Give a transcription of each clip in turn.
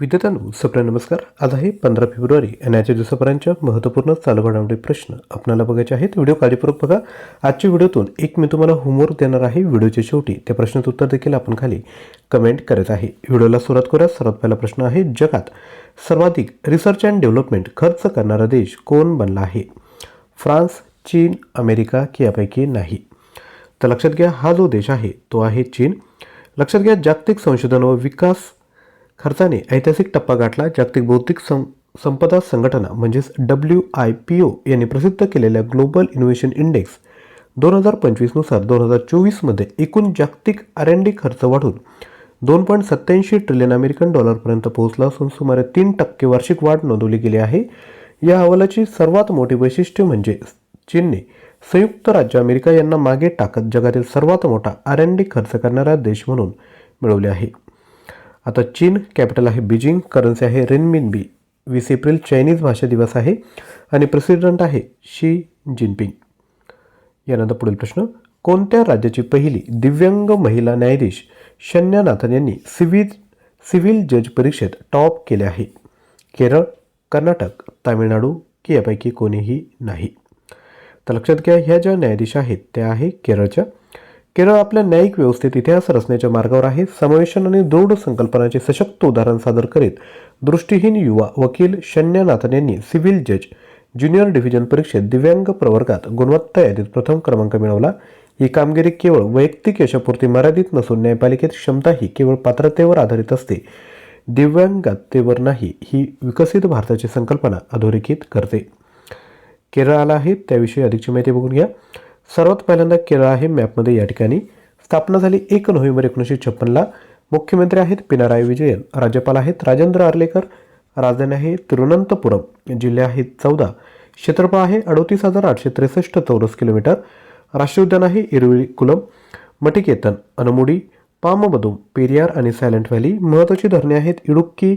विद्यार्थ्यांनो सप्रे नमस्कार. आज आहे पंधरा फेब्रुवारी आणि आजच्या दिवसापर्यंतच्या महत्त्वपूर्ण चालू घडामोडी प्रश्न आपल्याला बघायचे आहेत. व्हिडिओ काळजीपूर्वक बघा. आजच्या व्हिडिओतून एक मी तुम्हाला होमवर्क देणार आहे व्हिडिओच्या शेवटी. त्या प्रश्नाचं उत्तर देखील आपण खाली कमेंट करत आहे. व्हिडिओला सुरुवात करूया. सर्वात पहिला प्रश्न आहे जगात सर्वाधिक रिसर्च अँड डेव्हलपमेंट खर्च करणारा देश कोण बनला आहे? फ्रान्स चीन अमेरिका की यापैकी नाही? तर लक्षात घ्या हा जो देश आहे तो आहे चीन. लक्षात घ्या जागतिक संशोधन व विकास खर्चाने ऐतिहासिक टप्पा गाठला जागतिक बौद्धिक सं संपदा संघटना म्हणजेच डब्ल्यू आय पी ओ यांनी प्रसिद्ध केलेल्या ग्लोबल इनोव्हेशन इंडेक्स दोन हजार पंचवीसनुसार दोन हजार चोवीसमध्ये एकूण जागतिक आर एन डी खर्च वाढून दोन पॉईंट सत्याऐंशी ट्रिलियन अमेरिकन डॉलरपर्यंत पोहोचला असून सुमारे तीन टक्के वार्षिक वाढ नोंदवली गेली आहे. या अहवालाची सर्वात मोठी वैशिष्ट्य म्हणजे चीनने संयुक्त राज्य अमेरिका यांना मागे टाकत जगातील सर्वात मोठा आर एन डी खर्च करणारा देश म्हणून मिळवले आहे. आता चीन कॅपिटल आहे बीजिंग करन्सी आहे रेनमिनबी. वीस एप्रिल चायनीज भाषा दिवस आहे आणि प्रेसिडेंट आहे शी जिनपिंग. यानंतर पुढील प्रश्न कोणत्या राज्याची पहिली दिव्यांग महिला न्यायाधीश शन्या नाथन यांनी सिव्हिल सिव्हिल जज परीक्षेत टॉप केले आहे? केरळ कर्नाटक तामिळनाडू की यापैकी कोणीही नाही. तर लक्षात घ्या ह्या ज्या न्यायाधीश आहेत त्या आहे केरळच्या केरळ आपल्या न्यायिक व्यवस्थेत इतिहास रचण्याच्या मार्गावर आहे. समावेशन आणि दृढ संकल्पनाचे सशक्त उदाहरण सादर करीत दृष्टीहीन युवा वकील शन्यनाथन यांनी सिव्हिल जज ज्युनियर डिव्हिजन परीक्षेत दिव्यांग प्रवर्गात गुणवत्ता यादीत प्रथम क्रमांक मिळवला. ही कामगिरी केवळ वैयक्तिक यशापुरती मर्यादित नसून न्यायपालिकेत क्षमता ही केवळ पात्रतेवर आधारित असते. दिव्यांगतेवर नाही ही विकसित भारताची संकल्पना अधोरेखित करते. केरळ आला आहे त्याविषयी अधिकची माहिती बघून घ्या. सर्वात पहिल्यांदा केरळ आहे मॅपमध्ये या ठिकाणी. स्थापना झाली एक नोव्हेंबर एकोणीसशे छप्पनला. मुख्यमंत्री आहेत पिनाराय विजयन राज्यपाल आहेत राजेंद्र आर्लेकर राजधानी आहे तिरुवनंतपुरम जिल्हे आहेत चौदा. क्षेत्रफळ आहे अडोतीस हजार आठशे त्रेसष्ट चौरस किलोमीटर. राष्ट्रीय उद्यान आहे इरुविकुलम मटिकेतन अनमुडी पामबदुम पेरियार आणि सायलेंट व्हॅली. महत्त्वाची धरणे आहेत इडुक्की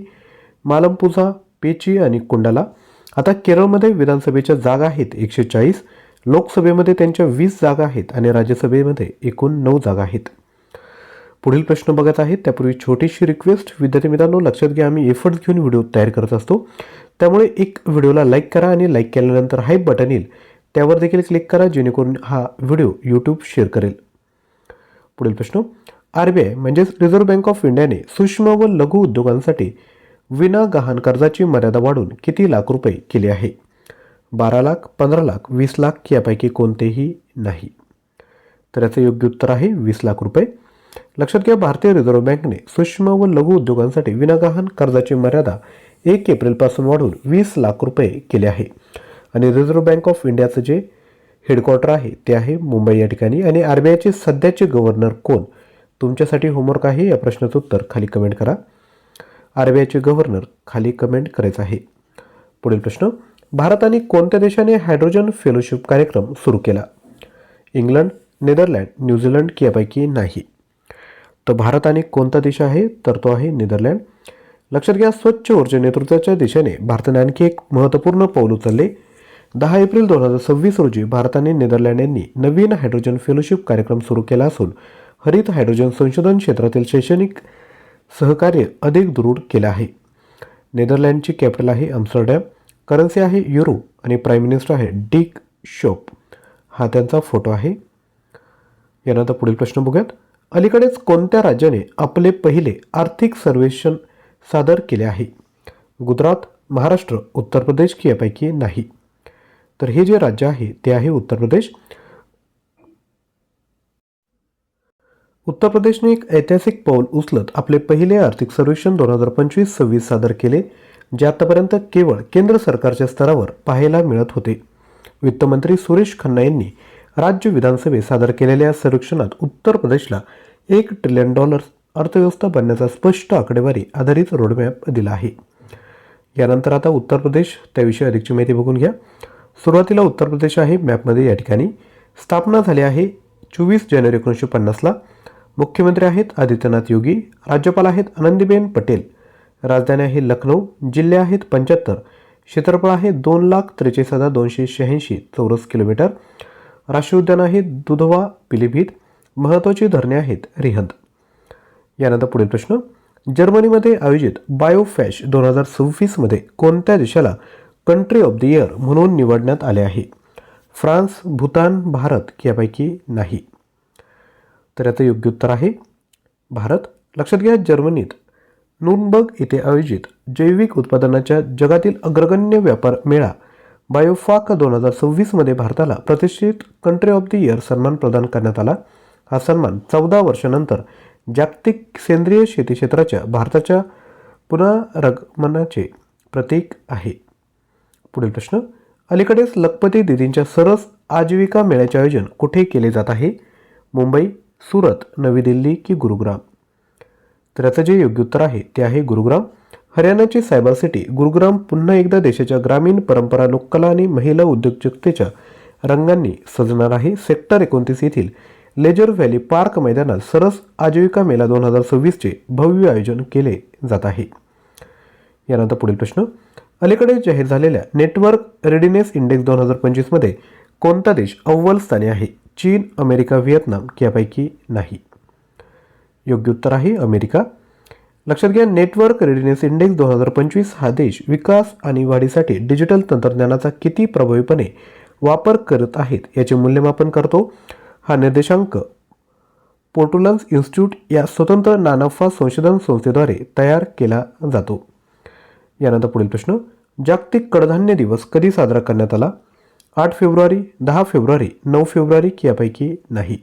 मालमपुझा पेची आणि कुंडाला. आता केरळमध्ये विधानसभेच्या जागा आहेत एकशे चाळीस. लोकसभेमध्ये त्यांच्या वीस जागा आहेत आणि राज्यसभेमध्ये एकूण नऊ जागा आहेत. पुढील प्रश्न बघत आहेत. त्यापूर्वी छोटीशी रिक्वेस्ट विद्यार्थी मित्रांनो लक्षात घ्या आम्ही एफर्ट्स घेऊन व्हिडिओ तयार करत असतो. त्यामुळे एक व्हिडिओला लाईक करा आणि लाईक केल्यानंतर हाईप बटन येईल. त्यावर देखील क्लिक करा जेणेकरून हा व्हिडिओ यूट्यूब शेअर करेल. पुढील प्रश्न. आर बी आय म्हणजेच रिझर्व्ह बँक ऑफ इंडियाने सूक्ष्म व लघु उद्योगांसाठी विना गहाण कर्जाची मर्यादा वाढून किती लाख रुपये केली आहे? बारा लाख पंधरा लाख वीस लाख यापैकी कोणतेही नाही. तर याचं योग्य उत्तर आहे वीस लाख रुपये. लक्षात घ्या भारतीय रिझर्व्ह बँकने सूक्ष्म व लघु उद्योगांसाठी विनागहाण कर्जाची मर्यादा एक एप्रिलपासून वाढवून वीस लाख रुपये केले आहे. आणि रिझर्व्ह बँक ऑफ इंडियाचं जे हेडक्वार्टर आहे ते आहे मुंबई या ठिकाणी. आणि आर बी आयचे सध्याचे गव्हर्नर कोण? तुमच्यासाठी होमवर्क आहे या प्रश्नाचं उत्तर खाली कमेंट करा. आर बी आयचे गव्हर्नर खाली कमेंट करायचं आहे. पुढील प्रश्न भारताने कोणत्या देशाने हायड्रोजन फेलोशिप कार्यक्रम सुरू केला? इंग्लंड नेदरलँड न्यूझीलंड की यापैकी नाही. तर भारत आणि कोणता देश आहे? तर तो आहे नेदरलँड. लक्षात घ्या स्वच्छ ऊर्जा नेतृत्वाच्या दिशेने भारताने आणखी एक महत्त्वपूर्ण पाऊल उचलले. दहा एप्रिल दोन हजार सव्वीस रोजी भारताने नेदरलँड यांनी नवीन हायड्रोजन फेलोशिप कार्यक्रम सुरू केला असून हरित हायड्रोजन संशोधन क्षेत्रातील शैक्षणिक सहकार्य अधिक दृढ केले आहे. नेदरलँडची कॅपिटल आहे आम्स्टरडॅम. करन्सी आहे युरो आणि प्राईम मिनिस्टर आहे डिक शोप. हा त्यांचा फोटो आहे. यानंतर पुढील प्रश्न बघूयात. अलीकडेच कोणत्या राज्याने आपले पहिले आर्थिक सर्वेक्षण सादर केले आहे? गुजरात महाराष्ट्र उत्तर प्रदेश की यापैकी नाही? तर हे जे राज्य आहे ते आहे उत्तर प्रदेश. उत्तर प्रदेशने एक ऐतिहासिक पाऊल उचलत आपले पहिले आर्थिक सर्वेक्षण दोन हजार पंचवीस सव्वीस सादर केले. जे आतापर्यंत केवळ केंद्र सरकारच्या स्तरावर पाहायला मिळत होते. वित्तमंत्री सुरेश खन्ना यांनी राज्य विधानसभेत सादर केलेल्या सर्वेक्षणात उत्तर प्रदेशला एक ट्रिलियन डॉलर्स अर्थव्यवस्था बनण्याचा स्पष्ट आकडेवारी आधारित रोडमॅप दिला आहे. यानंतर आता उत्तर प्रदेश त्याविषयी अधिकची माहिती बघून घ्या. सुरुवातीला उत्तर प्रदेश आहे मॅपमध्ये या ठिकाणी स्थापना झाली आहे चोवीस जानेवारी एकोणीसशे पन्नासला. मुख्यमंत्री आहेत आदित्यनाथ योगी राज्यपाल आहेत आनंदीबेन पटेल. राजधानी आहे लखनौ जिल्हे आहेत पंच्याहत्तर. क्षेत्रफळ आहे दोन लाख त्रेचाळीस हजार दोनशे शहाऐंशी चौरस किलोमीटर. राष्ट्रीय उद्यान आहे दुधवा पिलीभीत. महत्त्वाची धरणे आहेत रिहंद. यानंतर पुढील प्रश्न. जर्मनीमध्ये आयोजित बायोफॅश दोन हजार सव्वीसमध्ये कोणत्या देशाला कंट्री ऑफ द इयर म्हणून निवडण्यात आले आहे? फ्रान्स भूतान भारत यापैकी नाही. तर याचं योग्य उत्तर आहे भारत. लक्षात घ्या जर्मनीत नुनबर्ग येथे आयोजित जैविक उत्पादनाच्या जगातील अग्रगण्य व्यापार मेळा. बायोफाक दोन हजार सव्वीसमध्ये भारताला प्रतिष्ठित कंट्री ऑफ द इयर सन्मान प्रदान करण्यात आला. हा सन्मान चौदा वर्षानंतर जागतिक सेंद्रिय शेती क्षेत्राच्या भारताच्या पुनरागमनाचे प्रतीक आहे. पुढील प्रश्न अलीकडेच लखपती दिदींच्या सरस आजीविका मेळ्याचे आयोजन कुठे केले जात आहे? मुंबई सुरत नवी दिल्ली की गुरुग्राम? तर याचं जे योग्य उत्तर आहे ते आहे गुरुग्राम. हरियाणाची सायबर सिटी गुरुग्राम पुन्हा एकदा देशाच्या ग्रामीण परंपरा लोककला आणि महिला उद्योजकतेच्या रंगांनी सजणार आहे सेक्टर एकोणतीस येथील लेजर व्हॅली पार्क मैदानात सरस आजीविका मेला दोन हजार सव्वीसचे भव्य आयोजन केले जात आहे. यानंतर पुढील प्रश्न. अलीकडे जाहीर झालेल्या नेटवर्क रेडिनेस इंडेक्स दोन हजार पंचवीसमध्ये कोणता देश अव्वल स्थानी आहे? चीन अमेरिका व्हिएतनाम यापैकी नाही. योग्य उत्तर आहे अमेरिका. लक्षात घ्या नेटवर्क रेडिनेस इंडेक्स दोन हजार पंचवीस हा देश विकास आणि वाढीसाठी डिजिटल तंत्रज्ञानाचा किती प्रभावीपणे वापर करत आहेत याचे मूल्यमापन करतो. हा निर्देशांक पोर्टुलन्स इन्स्टिट्यूट या स्वतंत्र नानफा संशोधन संस्थेद्वारे तयार केला जातो. यानंतर पुढील प्रश्न जागतिक कडधान्य दिवस कधी साजरा करण्यात आला? आठ फेब्रुवारी दहा फेब्रुवारी नऊ फेब्रुवारी यापैकी नाही.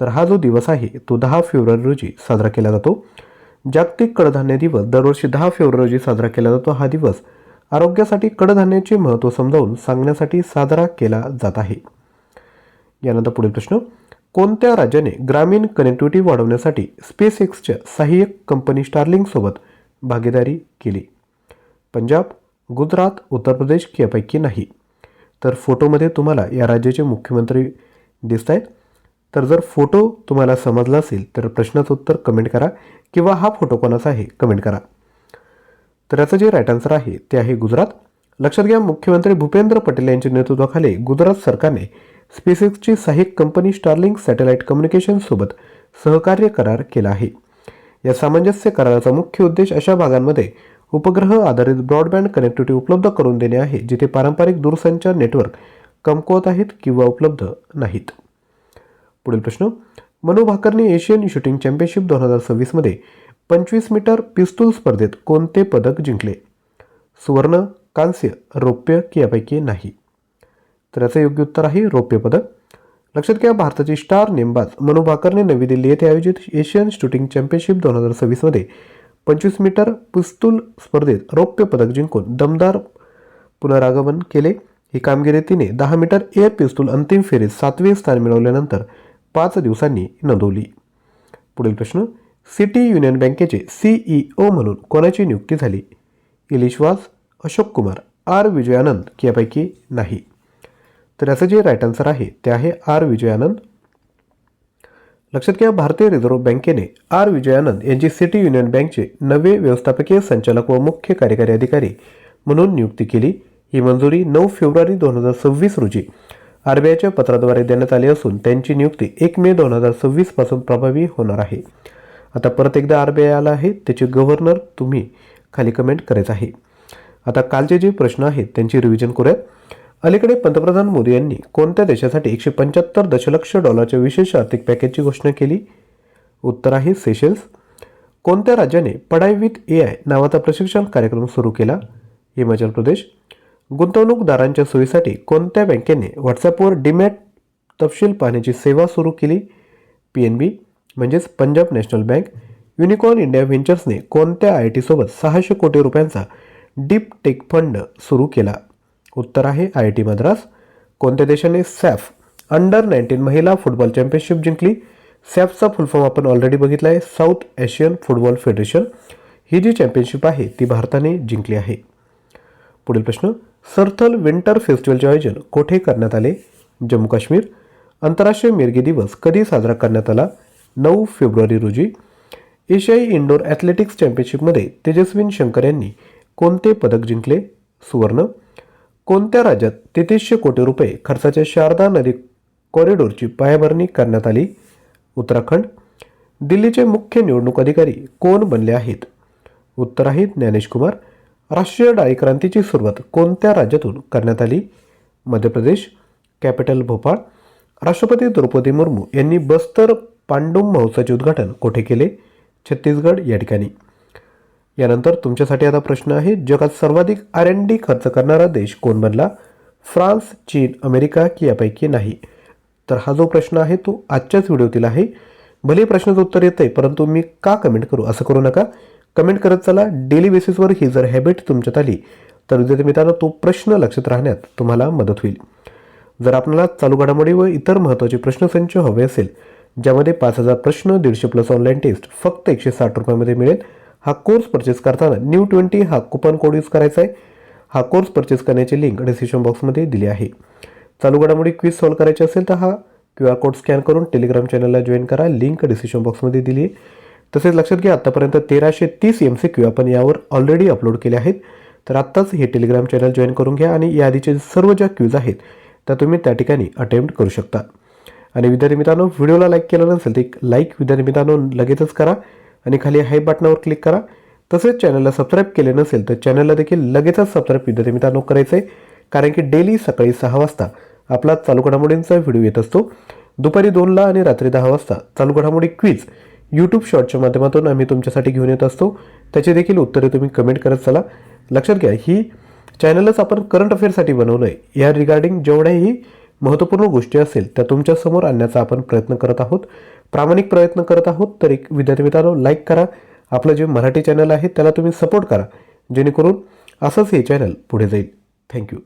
तर हा जो दिवस आहे तो दहा फेब्रुवारी रोजी साजरा केला जातो. जागतिक कडधान्य दिवस दरवर्षी दहा फेब्रुवारी रोजी साजरा केला जातो. हा दिवस आरोग्यासाठी कडधान्याचे महत्त्व समजावून सांगण्यासाठी साजरा केला जात आहे. यानंतर पुढील प्रश्न कोणत्या राज्याने ग्रामीण कनेक्टिव्हिटी वाढवण्यासाठी स्पेस एक्सच्या सहाय्यक कंपनी स्टारलिंगसोबत भागीदारी केली? पंजाब गुजरात उत्तर प्रदेश यापैकी नाही. तर फोटोमध्ये तुम्हाला या राज्याचे मुख्यमंत्री दिसत आहेत तर जर फोटो तुम्हाला समजला असेल तर प्रश्नाचं उत्तर कमेंट करा किंवा हा फोटो कोणाचा आहे कमेंट करा. तर याचं जे राईट आन्सर आहे ते आहे गुजरात. लक्षात घ्या मुख्यमंत्री भूपेंद्र पटेल यांच्या नेतृत्वाखाली गुजरात सरकारने स्पेसिक्सची सहाय्यक कंपनी स्टारलिंक सॅटेलाइट कम्युनिकेशनसोबत सहकार्य करार केला आहे. या सामंजस्य कराराचा मुख्य उद्देश अशा भागांमध्ये उपग्रह आधारित ब्रॉडबँड कनेक्टिव्हिटी उपलब्ध करून देणे आहे जिथे पारंपरिक दूरसंचार नेटवर्क कमकुवत आहेत किंवा उपलब्ध नाहीत. पुढील प्रश्न. मनू भाकरने एशियन शूटिंग चॅम्पियनशिप दोन हजार सव्वीसमध्ये पंचवीस मीटर पिस्तूल स्पर्धेत कोणते पदक जिंकले? सुवर्ण कांस्य रौप्य की यापैकी नाही. तर याचं योग्य उत्तर आहे रौप्य पदक. लक्षात घ्या भारताचे स्टार नेमबाज मनू भाकरने नवी दिल्ली येथे आयोजित एशियन शूटिंग चॅम्पियनशिप दोन हजार सव्वीसमध्ये पंचवीस मीटर पिस्तूल स्पर्धेत रौप्य पदक जिंकून दमदार पुनरागमन केले. ही कामगिरी तिने दहा मीटर एअर पिस्तूल अंतिम फेरीत सातवे स्थान मिळवल्यानंतर पाच दिवसांनी नोंदवली. पुढील प्रश्न सिटी युनियन बँकेचे सीईओ म्हणून कोणाची नियुक्ती झाली? इलिश्वास अशोक कुमार आर विजयानंद यापैकी नाही. तर याचं जे राईट आन्सर आहे ते आहे आर विजयानंद. लक्षात घ्या भारतीय रिझर्व्ह बँकेने आर विजयानंद यांची सिटी युनियन बँकचे नवे व्यवस्थापकीय संचालक व मुख्य कार्यकारी अधिकारी म्हणून नियुक्ती केली. ही मंजुरी नऊ फेब्रुवारी दोन हजार सव्वीस रोजी आरबीआयच्या पत्राद्वारे देण्यात आली असून त्यांची नियुक्ती एक मे दोन हजार सव्वीसपासून प्रभावी होणार आहे. आता परत एकदा आरबीआय आला आहे त्याचे गव्हर्नर तुम्ही खाली कमेंट करायचं आहे. आता कालचे जे प्रश्न आहेत त्यांची रिव्हिजन करूयात. अलीकडे पंतप्रधान मोदी यांनी कोणत्या देशासाठी एकशे पंच्याहत्तर दशलक्ष डॉलरच्या विशेष आर्थिक पॅकेजची घोषणा केली? उत्तर आहे सेशेल्स कोणत्या राज्याने पढाई विथ ए आय नावाचा प्रशिक्षण कार्यक्रम सुरू केला? हिमाचल प्रदेश. गुंतवणूकदारांच्या सोयीसाठी कोणत्या बँकेने व्हॉट्सॲपवर डीमॅट तपशील पाहण्याची सेवा सुरू केली? पी एन बी म्हणजेच Punjab national bank unicorn India व्हेंचर्सने कोणत्या आय टीसोबत सहाशे कोटी रुपयांचा डीप टेक फंड सुरू केला? उत्तर आहे आय टी मद्रास. कोणत्या देशाने सॅफ अंडर नाईन्टीन महिला फुटबॉल चॅम्पियनशिप जिंकली? सॅफचा फुलफॉर्म आपण ऑलरेडी बघितला आहे साऊथ एशियन फुटबॉल फेडरेशन. ही जी चॅम्पियनशिप आहे ती भारताने जिंकली आहे. पुढील प्रश्न सरथल विंटर फेस्टिवलचे आयोजन कोठे करण्यात आले? जम्मू काश्मीर. आंतरराष्ट्रीय मिरगी दिवस कधी साजरा करण्यात आला? नऊ फेब्रुवारी रोजी. एशियाई इंडोर ॲथलेटिक्स चॅम्पियनशिपमध्ये तेजस्विन शंकर यांनी कोणते पदक जिंकले? सुवर्ण. कोणत्या राज्यात तेहतीसशे कोटी रुपये खर्चाच्या शारदा नदी कॉरिडोरची पायाभरणी करण्यात आली? उत्तराखंड. दिल्लीचे मुख्य निवडणूक अधिकारी कोण बनले आहेत? उत्तर आहेत ज्ञानेश कुमार. राष्ट्रीय डाळी क्रांतीची सुरुवात कोणत्या राज्यातून करण्यात आली? मध्य प्रदेश कॅपिटल भोपाळ. राष्ट्रपती द्रौपदी मुर्मू यांनी बस्तर पांडुम महोत्सवाचे उद्घाटन कोठे केले? छत्तीसगड या ठिकाणी. यानंतर तुमच्यासाठी आता प्रश्न आहे जगात सर्वाधिक आर एन डी खर्च करणारा देश कोण बनला? फ्रान्स चीन अमेरिका की यापैकी नाही? तर हा जो प्रश्न आहे तो आजच्याच व्हिडिओतील आहे. भले प्रश्नाचं उत्तर येतं आहे परंतु मी का कमेंट करू? असं करू नका. कमेंट करत चला. डेली बेसिसवर ही जर हॅबिट तुमच्यात आली तर विद्यार्थी मित्रांनो तो प्रश्न लक्षात राहण्यात तुम्हाला मदत होईल. जर आपल्याला चालू घडामोडी व इतर महत्त्वाचे प्रश्नसंच हवे असेल ज्यामध्ये पाच हजार प्रश्न दीडशे प्लस ऑनलाईन टेस्ट फक्त एकशे साठ रुपयामध्ये मिळेल हा कोर्स परचेस करताना न्यू ट्वेंटी हा कुपन कोड यूज करायचा आहे. हा कोर्स परचेस करण्याची लिंक डिस्क्रिप्शन बॉक्समध्ये दिली आहे. चालू घडामोडी क्विज सॉल्व करायची असेल तर हा क्यू आर कोड स्कॅन करून टेलिग्राम चॅनलला जॉईन करा. लिंक डिस्क्रिप्शन बॉक्समध्ये दिली आहे. तसेच लक्षात घ्या आत्तापर्यंत तेराशे तीस एम सी क्यू आपण यावर ऑलरेडी अपलोड केले आहेत. तर आत्ताच हे टेलिग्राम चॅनल जॉईन करून घ्या आणि या आधीचे सर्व ज्या क्यूज आहेत त्या तुम्ही त्या ठिकाणी अटेम्प्ट करू शकता. आणि विद्यार्थी मित्रांनो व्हिडिओला लाईक केलं नसेल तर एक लाईक विद्यार्थी मित्रांनो लगेचच करा आणि खाली हाय बटनावर क्लिक करा. तसेच चॅनलला सबस्क्राईब केले नसेल तर चॅनलला देखील लगेचच सबस्क्राईब विद्यार्थी मित्रांनो करायचं आहे कारण की डेली सकाळी सहा वाजता आपला चालू घडामोडींचा व्हिडिओ येत असतो. दुपारी दोनला आणि रात्री दहा वाजता चालू घडामोडी क्विज यूट्यूब शॉर्टच्या माध्यमातून आम्ही तुमच्यासाठी घेऊन येत असतो. त्याचे देखील उत्तरे तुम्ही कमेंट करत चला. लक्षात घ्या ही चॅनलच आपण करंट अफेअरसाठी बनवलं आहे या रिगार्डिंग जेवढ्याही महत्त्वपूर्ण गोष्टी असेल त्या तुमच्यासमोर आणण्याचा आपण प्रयत्न करत आहोत. प्रामाणिक प्रयत्न करत आहोत तर एक विद्यार्थी मित्रांनो लाईक करा. आपलं जे मराठी चॅनल आहे त्याला तुम्ही सपोर्ट करा. जेणेकरून असंच हे चॅनल पुढे जाईल. थँक्यू